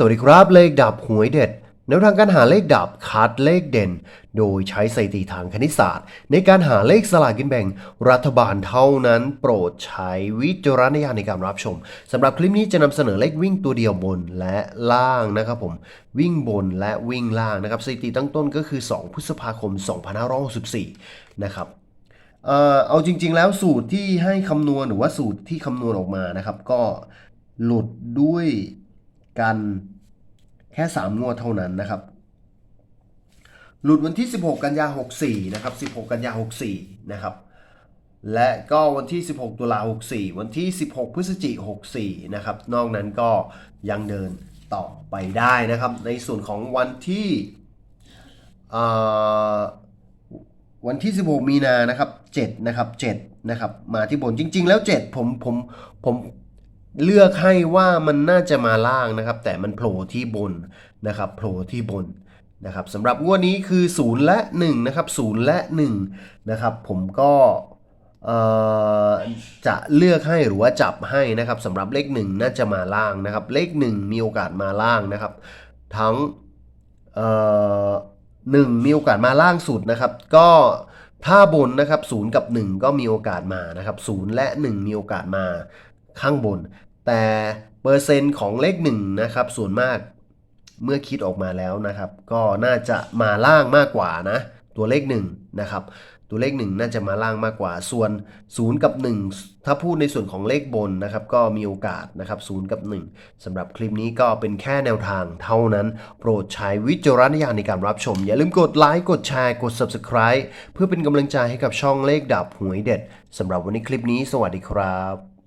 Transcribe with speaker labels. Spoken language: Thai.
Speaker 1: สวัสดีครับเลขดับหวยเด็ดแนวทางการหาเลขดับคัดเลขเด่น โดยใช้สถิติทางคณิตศาสตร์ ในการหาเลขสลากกินแบ่ง รัฐบาลเท่านั้น โปรดใช้วิจารณญาณในการรับชมสำหรับคลิปนี้จะนำเสนอเลขวิ่งตัวเดียวบนและล่างนะครับผมวิ่งบนและวิ่งล่างนะครับสถิติตั้งต้นก็คือ 2 พฤษภาคม 2564 นะครับเออเอาจริง ๆ แล้วสูตรที่ให้คำนวณหรือว่าสูตรที่คำนวณออกมานะครับ ก็หลุดด้วย กันแค่ 3 งวดเท่านั้นนะครับ หลุดวันที่ 16 กันยา 64 นะครับ 16 กันยา 64 นะครับ และก็วันที่ 16 ตุลา 64 วันที่ 16 พฤศจิก64 นะครับ นอกนั้นก็ยังเดินต่อไปได้นะครับ ในส่วนของวันที่วันที่ 16 มีนานะครับ 7 นะครับ 7 นะครับ มาที่บนจริง ๆ แล้ว 7 ผมผมผม เลือกให้ว่ามันน่าจะมาล่างนะครับ แต่มันโผล่ที่บนนะครับโผล่ที่บนนะครับสำหรับงวดนี้คือ 0 และ 1 นะครับ 0 และ 1 นะครับ ผมก็จะเลือกให้หรือว่าจับให้นะครับสำหรับเลข 1 น่าจะมาล่างนะครับ เลข 1 มีโอกาสมาล่างนะครับ ทั้งหนึ่งมีโอกาสมาล่างสุดนะครับ ก็ถ้าบนนะครับศูนย์กับ 1 ก็มีโอกาสมานะครับศูนย์และ 1 มีโอกาสมาข้างบน แต่เปอร์เซ็นต์ของเลข1นะครับส่วนมากเมื่อคิดออกมาแล้วนะครับ ก็น่าจะมาล่างมากกว่านะตัวเลข1นะครับตัวเลข 1 น่าจะมาล่างมากกว่า ส่วน 0 กับ 1 ถ้าพูดในส่วนของเลขบนนะครับ ก็มีโอกาสนะครับ0กับ 1สำหรับคลิปนี้ก็เป็นแค่แนวทางเท่านั้น โปรดใช้วิจารณญาณในการรับชม อย่าลืมกดไลค์ กดแชร์ กด Subscribe เพื่อเป็นกำลังใจให้กับช่องเลขดับหวยเด็ดสำหรับวันนี้คลิปนี้ สวัสดีครับ